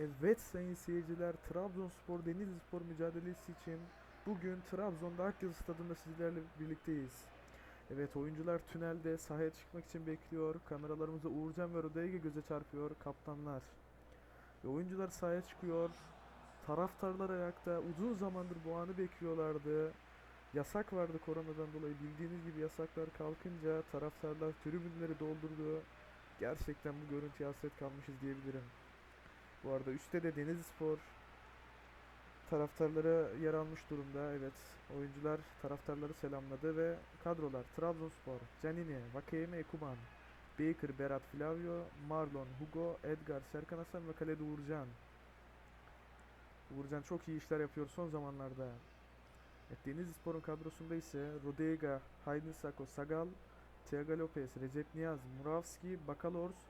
Evet sayın seyirciler, Trabzonspor Denizlispor mücadelesi için bugün Trabzon'da Akyazı Stadı'nda sizlerle birlikteyiz. Evet oyuncular tünelde sahaya çıkmak için bekliyor. Kameralarımıza Uğurcan ve Rodaiga göze çarpıyor kaptanlar. Ve oyuncular sahaya çıkıyor. Taraftarlar ayakta. Uzun zamandır bu anı bekliyorlardı. Yasak vardı koronadan dolayı. Bildiğiniz gibi yasaklar kalkınca taraftarlar tribünleri doldurdu. Gerçekten bu görüntüye hasret kalmışız diyebilirim. Bu arada üstte de Denizlispor taraftarları yer almış durumda. Evet, oyuncular taraftarları selamladı ve kadrolar Trabzonspor, Canini, Vakeyeme Ekuban, Baker, Berat Flavio, Marlon, Hugo, Edgar, Serkan Hasan ve kalede Uğurcan. Uğurcan çok iyi işler yapıyor son zamanlarda. Evet, Denizlispor'un kadrosunda ise Rodega, Haydin Sako, Sagal, Thiago Lopez, Recep Niyaz, Muravski, Bakalors,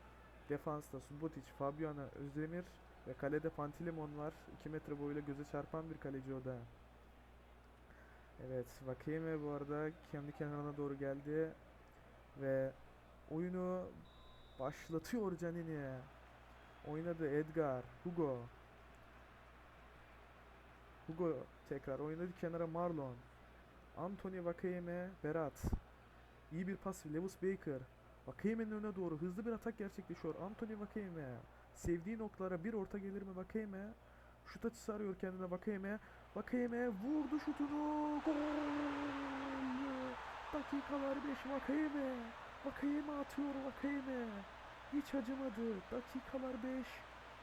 Defansta Subotic, Fabiano Özdemir ve kalede Pantilimon var. 2 metre boyuyla göze çarpan bir kaleci o da. Evet, Vakeme bu arada kendi kenarına doğru geldi ve oyunu başlatıyor Canini. Oynadı Edgar, Hugo. Hugo tekrar oynadı kenara Marlon. Anthony Vakeme, Berat. İyi bir pas Lewis Baker. Vakayeme'nin önüne doğru hızlı bir atak gerçekleşiyor. Anthony Vakayeme. Sevdiği noktalara bir orta gelir mi Vakayeme? Şut açısı arıyor kendine Vakayeme. Vakayeme vurdu şutunu. Gol! Dakikalar 5 Vakayeme. Vakayeme atıyor Vakayeme. Hiç acımadı. Dakikalar 5.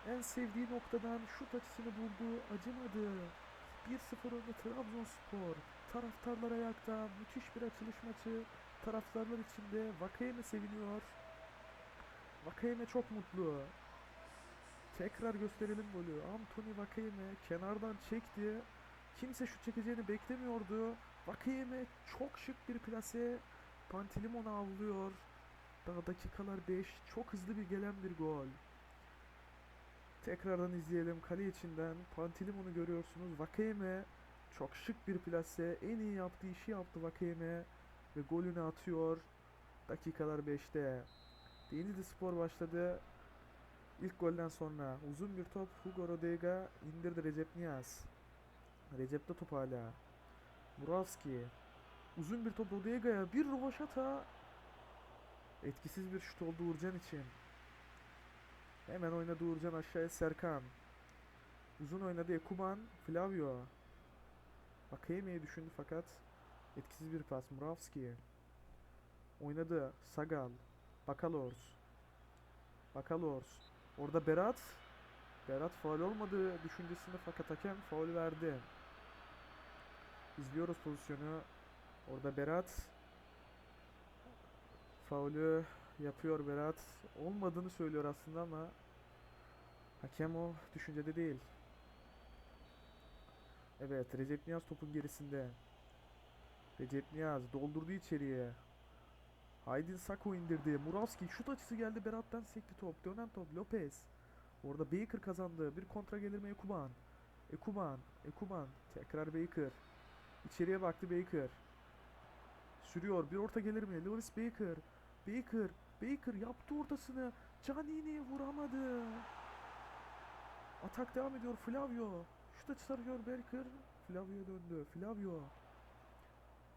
En sevdiği noktadan şut açısını buldu. Acımadı. 1-0 önde Trabzonspor. Taraftarlar ayakta. Müthiş bir açılış maçı. Taraftarlar içinde Vakayeme seviniyor. Vakayeme çok mutlu. Tekrar gösterelim golü. Anthony Vakayeme kenardan çekti. Kimse şut çekeceğini beklemiyordu. Vakayeme çok şık bir plase. Pantilimon'u avlıyor. Daha dakikalar 5. Çok hızlı bir gelen bir gol. Tekrardan izleyelim. Kale içinden Pantilimon'u görüyorsunuz. Vakayeme çok şık bir plase. En iyi yaptığı işi yaptı Vakayeme ve golünü atıyor. Dakikalar 5'te. Denizli Spor başladı. İlk golden sonra uzun bir top Hugo Rodega indirdi Recep Niyaz. Recep'te top hala. Muravski. Uzun bir top Rodega'ya. Bir rovaşata. Etkisiz bir şut oldu Uğurcan için. Hemen oynadı Uğurcan aşağıya Serkan. Uzun oynadı Ekuban. Flavio. Vakayeme'yi düşündü fakat Etkisiz bir pas. Muravski. Oynadı. Sagal. Bakalors. Bakalors. Orada Berat. Berat faul olmadığı düşüncesinde fakat hakem faul verdi. İzliyoruz pozisyonu. Orada Berat. Faulü yapıyor Berat. Olmadığını söylüyor aslında ama hakem o düşüncede değil. Evet Recep Niyaz topun gerisinde. Recep Niyaz doldurdu içeriye. Haydin Sako indirdi. Muravski şut açısı geldi. Berat'tan sekti top. Dönen top. Lopez. Orada Baker kazandı. Bir kontra gelir mi Ekuban? Ekuban. Ekuban. Tekrar Baker. İçeriye baktı Baker. Sürüyor. Bir orta gelir mi? Lewis Baker. Baker. Baker yaptı ortasını. Canini vuramadı. Atak devam ediyor. Flavio. Şut açısı arıyor Baker. Flavio döndü. Flavio.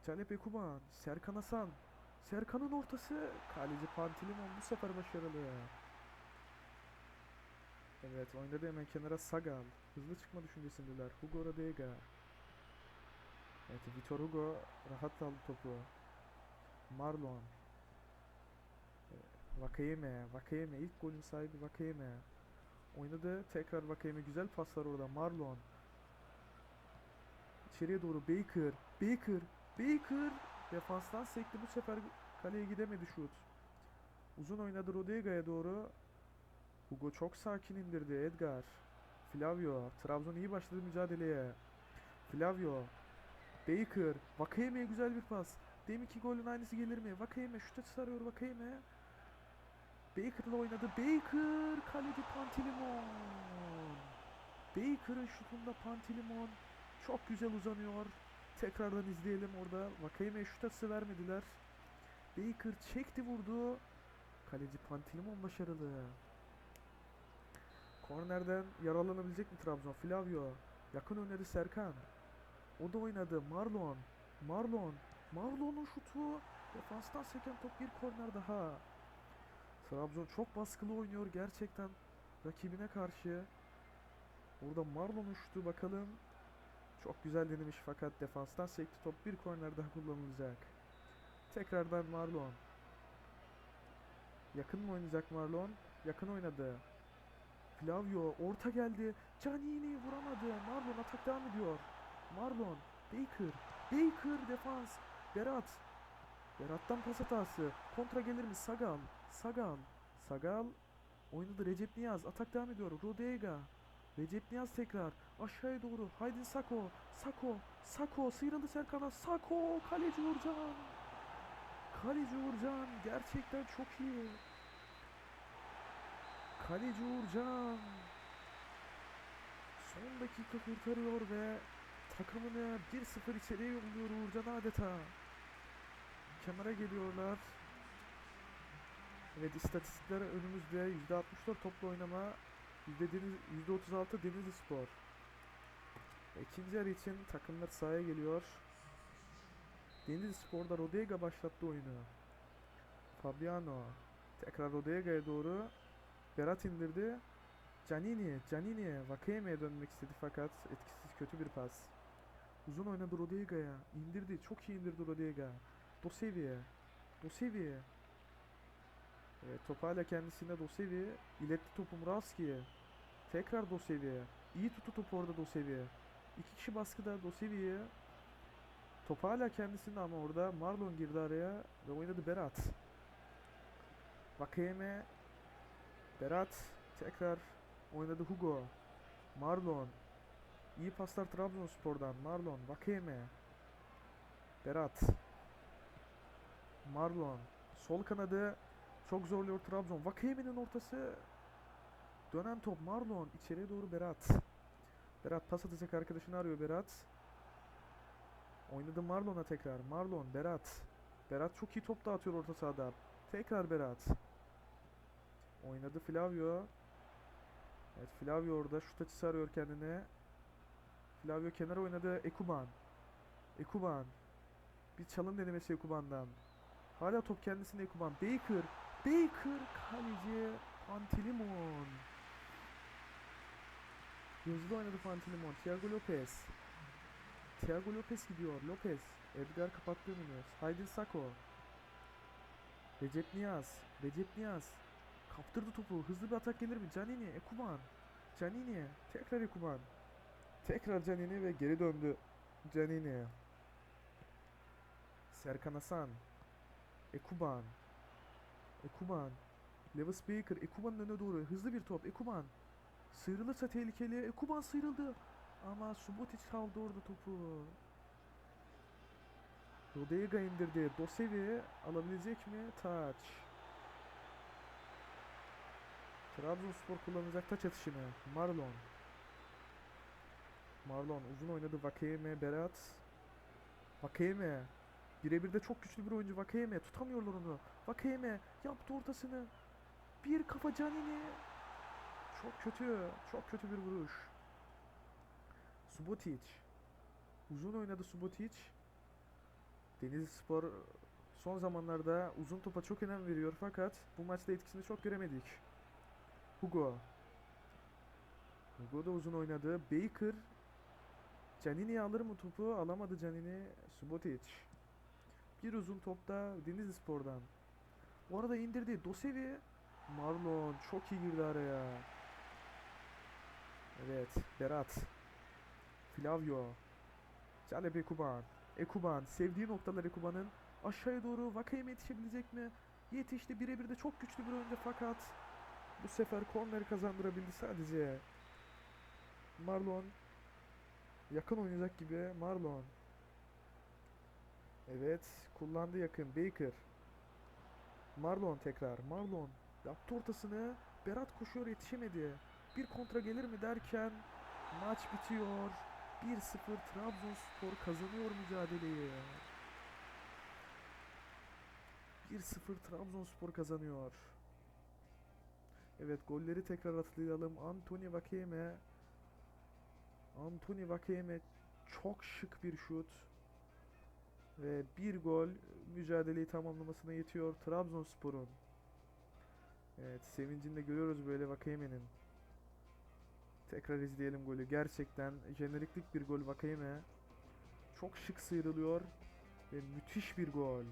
Calep Ekuban, Serkan Hasan. Serkan'ın ortası. Kaleci Pantilimon bu sefer başarılı. Evet oynadı hemen kenara Sagal. Hızlı çıkma düşüncesindeler. Hugo Rodega. Evet Vitor Hugo rahat aldı topu. Marlon. Vakayeme. Vakayeme. ilk golün sahibi Vakayeme. Oynadı. Tekrar Vakayeme. Güzel paslar orada. Marlon. İçeriye doğru Baker. Baker. Baker defanstan sekti bu sefer kaleye gidemedi şut. Uzun oynadı Rodega'ya doğru. Hugo çok sakin indirdi Edgar. Flavio. Trabzon iyi başladı mücadeleye. Flavio. Baker. Vakayeme'ye güzel bir pas. Deminki golün aynısı gelir mi? Vakayeme şut açısı arıyor Vakayeme. Baker'la oynadı. Baker. Kaleci Pantilimon. Baker'ın şutunda Pantilimon çok güzel uzanıyor. Tekrardan izleyelim orada. Vakayeme'ye şut açısı vermediler. Baker çekti vurdu. Kaleci Pantilimon başarılı. Kornerden yaralanabilecek mi Trabzon? Flavio. Yakın oynadı Serkan. O da oynadı. Marlon. Marlon. Marlon'un şutu. Defanstan seken top bir korner daha. Trabzon çok baskılı oynuyor gerçekten rakibine karşı. Orada Marlon'un şutu bakalım. Çok güzel denemiş fakat defanstan sekti top bir korner daha kullanılacak. Tekrardan Marlon. Yakın mı oynayacak Marlon? Yakın oynadı. Flavio orta geldi. Canini vuramadı. Marlon atak devam ediyor. Marlon. Baker. Baker defans. Berat. Berat'tan pas hatası. Kontra gelir mi? Sagal. Sagal. Sagal. Oynadı Recep Niyaz. Atak devam ediyor. Rodega. Recep Niyaz tekrar. Aşağıya doğru. Haydin Sako. Sako. Sako. Sıyrıldı Serkan'a. Sako. Kaleci Uğurcan. Kaleci Uğurcan. Gerçekten çok iyi. Kaleci Uğurcan. Son dakika kurtarıyor ve takımını 1-0 içeriye yolluyor Uğurcan adeta. Kenara geliyorlar. Evet istatistikler önümüzde. %64 toplu oynama. %36 Denizli Spor. İkinci yarı için takımlar sahaya geliyor. Denizli Spor'da Rodega başlattı oyunu. Fabiano. Tekrar Rodega'ya doğru. Berat indirdi. Canini, Canini Vakayeme'ye dönmek istedi fakat etkisiz kötü bir pas. Uzun oynadı Rodega'ya. İndirdi. Çok iyi indirdi Rodega. Dosevi'ye. Dosevi'ye. Evet, top hala kendisinde Dosevi. İletti topu Muravski'ye. Tekrar Dosevi'ye. İyi tuttu topu orada Dosevi'ye. İki kişi baskıda Dosevi'ye. Top hala kendisinde ama orada Marlon girdi araya ve oynadı Berat. Vakayeme Berat tekrar oynadı Hugo. Marlon. İyi paslar Trabzonspor'dan. Marlon, Vakayeme. Berat. Marlon. Sol kanadı çok zorluyor Trabzon. Vakayeme'nin ortası. Dönen top Marlon. içeriye doğru Berat. Berat pas atacak arkadaşını arıyor Berat. Oynadı Marlon'a tekrar. Marlon, Berat. Berat çok iyi top dağıtıyor orta sahada. Tekrar Berat. Oynadı Flavio. Evet Flavio orada şut açısı arıyor kendine. Flavio kenara oynadı Ekuban. Ekuban. Bir çalım denemesi Ekuban'dan. Hala top kendisinde Ekuban. Baker. Baker kaleci Pantilimon. Hızlı oynadı Pantilimon. Thiago Lopez. Thiago Lopez gidiyor. Lopez. Edgar kapattı önünü. Haydin Sako. Recep Niyaz. Recep Niyaz. Kaptırdı topu. Hızlı bir atak gelir mi? Canini. Ekuban. Canini. Tekrar Ekuban. Tekrar Canini ve geri döndü. Canini. Serkan Hasan. Ekuban. Ekuban. Lewis Baker. Ekuban'ın önüne doğru. Hızlı bir top. Ekuban. Sıyrılırsa tehlikeli. Ekuban sıyrıldı. Ama Subotic aldı orada topu. Rodega indirdi. Dosevi alabilecek mi? Taç. Trabzonspor kullanacak taç atışını. Marlon. Marlon uzun oynadı. Vakayeme, Berat. Vakayeme. Birebir de çok güçlü bir oyuncu Vakayeme. Tutamıyorlar onu. Vakayeme yaptı ortasını. Bir kafa Canini. Çok kötü. Çok kötü bir vuruş. Subotic. Uzun oynadı Subotic. Denizli Spor son zamanlarda uzun topa çok önem veriyor fakat bu maçta etkisini çok göremedik. Hugo. Hugo da uzun oynadı. Baker. Canini alır mı topu? Alamadı Canini. Subotic. Bir uzun topta Denizli Spor'dan. O arada indirdi. Dosevi. Marlon çok iyi girdi araya. Evet. Berat. Flavio. Caleb Ekuban. Ekuban. Sevdiği noktalar Ekuban'ın. Aşağıya doğru Vakayeme yetişebilecek mi? Yetişti. Birebir de çok güçlü bir oyuncu fakat bu sefer korneri kazandırabildi sadece. Marlon. Yakın oynayacak gibi Marlon. Evet. Kullandı yakın. Baker. Marlon tekrar. Marlon. Yaptı ortasını. Berat koşuyor yetişemedi. Bir kontra gelir mi derken maç bitiyor. 1-0 Trabzonspor kazanıyor mücadeleyi. 1-0 Trabzonspor kazanıyor. Evet golleri tekrar hatırlayalım. Anthony Vakeme. Anthony Vakeme çok şık bir şut. Ve bir gol mücadeleyi tamamlamasına yetiyor Trabzonspor'un. Evet sevincini de görüyoruz böyle Vakayeme'nin. Tekrar izleyelim golü. Gerçekten jeneriklik bir gol Vakayeme. Çok şık sıyrılıyor ve müthiş bir gol.